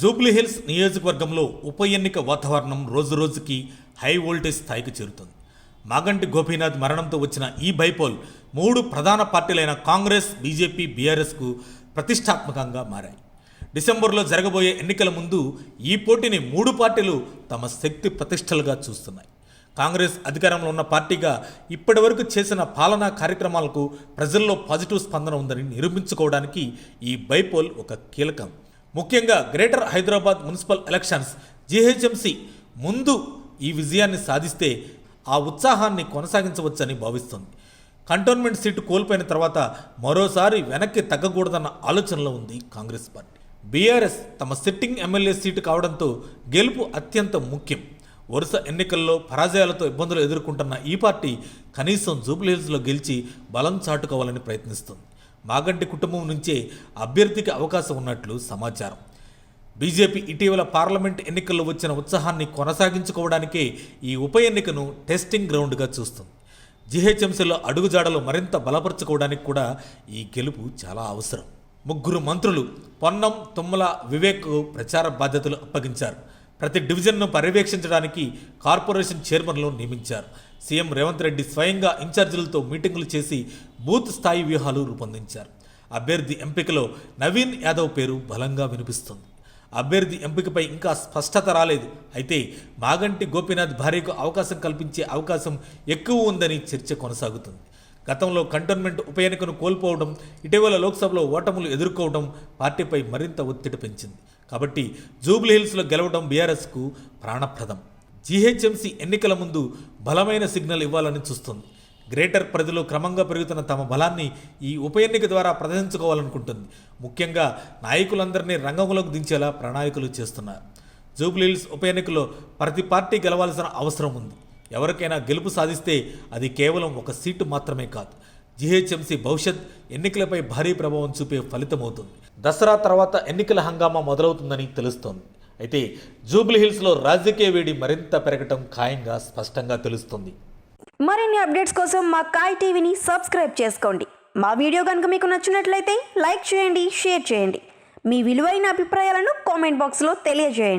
జూబ్లీహిల్స్ నియోజకవర్గంలో ఉప ఎన్నిక వాతావరణం రోజురోజుకి హై వోల్టేజ్ స్థాయికి చేరుతుంది. మాగంటి గోపీనాథ్ మరణంతో వచ్చిన ఈ బైపోల్ మూడు ప్రధాన పార్టీలైన కాంగ్రెస్ బీజేపీ బీఆర్ఎస్కు ప్రతిష్టాత్మకంగా మారాయి. డిసెంబర్లో జరగబోయే ఎన్నికల ముందు ఈ పోటీని మూడు పార్టీలు తమ శక్తి ప్రతిష్టలుగా చూస్తున్నాయి. కాంగ్రెస్ అధికారంలో ఉన్న పార్టీగా ఇప్పటివరకు చేసిన పాలనా కార్యక్రమాలకు ప్రజల్లో పాజిటివ్ స్పందన ఉందని నిరూపించుకోవడానికి ఈ బైపోల్ ఒక కీలకం. ముఖ్యంగా greater Hyderabad municipal elections GHMC ముందు ఈ విజయాన్ని సాధిస్తే ఆ ఉత్సాహాన్ని కొనసాగించవచ్చని భావిస్తుంది. కంటోన్మెంట్ సీటు కోల్పోయిన తర్వాత మరోసారి వెనక్కి తగ్గకూడదన్న ఆలోచనలో ఉంది కాంగ్రెస్ పార్టీ. బీఆర్ఎస్ తమ సిట్టింగ్ ఎమ్మెల్యే సీటు కావడంతో గెలుపు అత్యంత ముఖ్యం. వరుస ఎన్నికల్లో పరాజయాలతో ఇబ్బందులు ఎదుర్కొంటున్న ఈ పార్టీ కనీసం జూబ్లీహిల్స్లో గెలిచి బలం చాటుకోవాలని ప్రయత్నిస్తుంది. మాగంటి కుటుంబం నుంచే అభ్యర్థికి అవకాశం ఉన్నట్లు సమాచారం. బీజేపీ ఇటీవల పార్లమెంట్ ఎన్నికల్లో వచ్చిన ఉత్సాహాన్ని కొనసాగించుకోవడానికే ఈ ఉప ఎన్నికను టెస్టింగ్ గ్రౌండ్గా చూస్తుంది. జీహెచ్ఎంసీలో అడుగుజాడలు మరింత బలపరచుకోవడానికి కూడా ఈ గెలుపు చాలా అవసరం. ముగ్గురు మంత్రులు పొన్నం తుమ్మల వివేక్కు ప్రచార బాధ్యతలు అప్పగించారు. ప్రతి డివిజన్ను పర్యవేక్షించడానికి కార్పొరేషన్ చైర్మన్లు నియమించారు. సీఎం రేవంత్ రెడ్డి స్వయంగా ఇన్ఛార్జీలతో మీటింగులు చేసి బూత్ స్థాయి వ్యూహాలు రూపొందించారు. అభ్యర్థి ఎంపికలో నవీన్ యాదవ్ పేరు బలంగా వినిపిస్తుంది. అభ్యర్థి ఎంపికపై ఇంకా స్పష్టత రాలేదు. అయితే మాగంటి గోపీనాథ్ భార్యకు అవకాశం కల్పించే అవకాశం ఎక్కువ ఉందని చర్చ కొనసాగుతుంది. గతంలో కంటోన్మెంట్ ఉప ఎన్నికను కోల్పోవడం ఇటీవల లోక్సభలో ఓటములు ఎదుర్కోవడం పార్టీపై మరింత ఒత్తిడి పెంచింది. కాబట్టి జూబ్లీహిల్స్లో గెలవడం బీఆర్ఎస్కు ప్రాణప్రదం. జీహెచ్ఎంసీ ఎన్నికల ముందు బలమైన సిగ్నల్ ఇవ్వాలని చూస్తుంది. గ్రేటర్ పరిధిలో క్రమంగా పెరుగుతున్న తమ బలాన్ని ఈ ఉప ఎన్నిక ద్వారా ప్రదర్శించుకోవాలనుకుంటుంది. ముఖ్యంగా నాయకులందరినీ రంగంలోకి దించేలా ప్రణాళికలు చేస్తున్నారు. జూబ్లీహిల్స్ ఉప ఎన్నికలో ప్రతి పార్టీ గెలవాల్సిన అవసరం ఉంది. ఎవరికైనా గెలుపు సాధిస్తే అది కేవలం ఒక సీటు మాత్రమే కాదు. జీహెచ్ఎంసీ భవిష్యత్ ఎన్నికలపై భారీ ప్రభావం చూపే ఫలితమవుతుంది. దసరా తర్వాత ఎన్నికల హంగామా మొదలవుతుందని తెలుస్తోంది. అయితే జూబ్లీహిల్స్లో రాజకీయ వేడి మరింత పెరగటం ఖాయంగా స్పష్టంగా తెలుస్తుంది. మరిన్ని అప్డేట్స్ కోసం మా కాయ్ టీవీని సబ్స్క్రైబ్ చేసుకోండి. మా వీడియో కనుక మీకు నచ్చినట్లయితే లైక్ చేయండి షేర్ చేయండి. మీ విలువైన అభిప్రాయాలను కామెంట్ బాక్స్లో తెలియజేయండి.